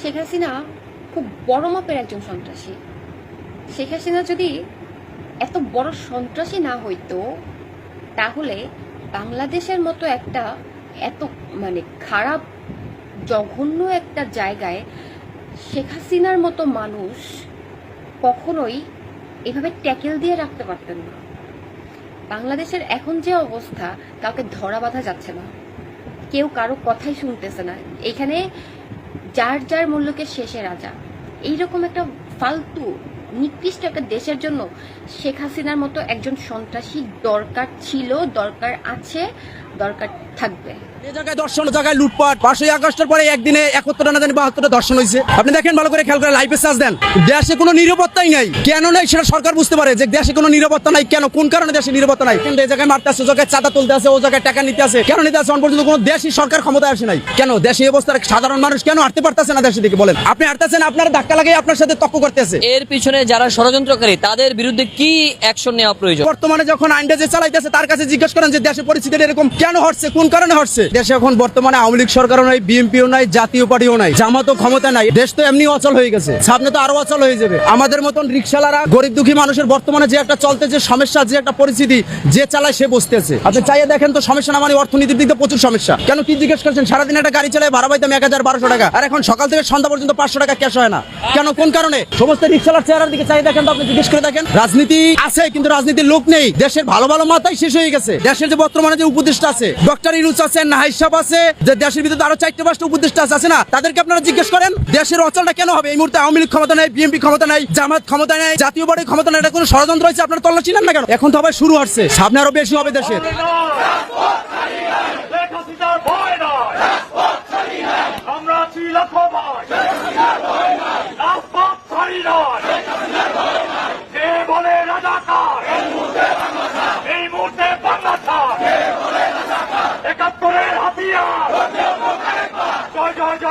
শেখ হাসিনা খুব বড় মাপের একজন সন্ত্রাসী। শেখ হাসিনা যদি এত বড় সন্ত্রাসী না হইতো, তাহলে বাংলাদেশের মতো একটা এত মানে খারাপ, জঘন্য একটা জায়গায় শেখ হাসিনার মতো মানুষ কখনোই এভাবে ট্যাকেল দিয়ে রাখতে পারতেন না। বাংলাদেশের এখন যে অবস্থা, কাউকে ধরা বাঁধা যাচ্ছে না। কেউ কারও কথাই শুনতেছে না। এখানে যার যার মূল্যকে শেষে রাজা। এইরকম একটা ফালতু নিকৃষ্ট একটা দেশের জন্য শেখ হাসিনার মতো একজন সন্ত্রাসী দরকার ছিল দরকার আছে। দরকার থাকবে। জায়গায় দর্শন জায়গায় লুটপাট পাঁচশোই আগস্টের পরে একদিনে একাত্তর না জানি বাহাত্তরটা দর্শন হয়েছে। আপনি দেখেন ভালো করে খেয়াল করে লাইফে চার্জ দেন। দেশে কোনো নিরাপত্তাই নাই। কেন নাই সেটা সরকার বুঝতে পারে যে দেশে কোনো নিরাপত্তা নাই। কেন? কোন কারণে দেশে নিরাপত্তা নাই? এই জায়গায় মারতে আছে জায়গায় চাঁদা তুলতে আছে ও জায়গায় টাকা নিতে আছে কেন নিতে আছে পর্যন্ত কোনো দেশই সরকার ক্ষমতায় আসে নাই। কেন? দেশে এই অবস্থার সাধারণ মানুষ কেন হাঁটতে পারতেছে না দেশে দিকে বলেন। আপনি হাঁটতেছেন আপনার ধাক্কা লাগে আপনার সাথে তক্ক করতেছে। এর পিছনে যারা ষড়যন্ত্রকারী তাদের বিরুদ্ধে কি অ্যাকশন নেওয়া প্রয়োজন? বর্তমানে যখন আইনটা যে চালাইতেছে তার কাছে জিজ্ঞেস করেন যে দেশের পরিস্থিতি এরকম কেন হচ্ছে কোন কারণে হচ্ছে দেশে এখন বর্তমানে আওয়ামী লীগ সরকারও নাই, বিএনপিও নাই, জাতীয় পার্টিও নাই, জামাতও ক্ষমতা নাই। দেশ তো এমনি অচল হয়ে গেছে, সামনে তো আরও অচল হয়ে যাবে। আমাদের মতন রিক্সালারা গরিব দুঃখী মানুষের বর্তমানে যে একটা চলতে, যে সমস্যা, যে একটা পরিস্থিতি, যে চালায় সে বসতেছে। আপনি চাইয়ে দেখেন তো সমস্যা না মানে অর্থনীতির দিক প্রচুর সমস্যা। কেন কি জিজ্ঞেস করছেন? সারাদিন একটা গাড়ি চালায় ভাড়া পাইতাম এক হাজার বারোশো টাকা, আর এখন সকাল থেকে সন্ধ্যা পর্যন্ত পাঁচশো টাকা ক্যাশ হয় না। কেন? কোন কারণে? সমস্ত রিক্সালার চেহারার দিকে চাই দেখেন তো আপনি জিজ্ঞেস করে দেখেন। রাজনীতি আছে, কিন্তু রাজনীতির লোক নেই। দেশের ভালো ভালো মাথায় শেষ হয়ে গেছে। দেশের যে বর্তমানে যে উপদেষ্টা আছে। ডক্টর ইনুস আছে নাহিদ সাহেব আছে যে দেশের ভিতরে আরও চারটে পাঁচটা উপদেষ্টা আছে, আছে না? তাদেরকে আপনারা জিজ্ঞেস করেন দেশের অচলটা কেন হবে? এই মুহূর্তে আওয়ামী লীগ ক্ষমতা নাই বিএনপি ক্ষমতা নাই জামাত ক্ষমতা নাই জাতীয় পার্টি ক্ষমতা নাই এটা কোনো ষড়যন্ত্র হয়েছে? আপনারা তল্লাশি নেন না কেন? এখন তো আবার শুরু হচ্ছে সামনে আরও বেশি হবে দেশের।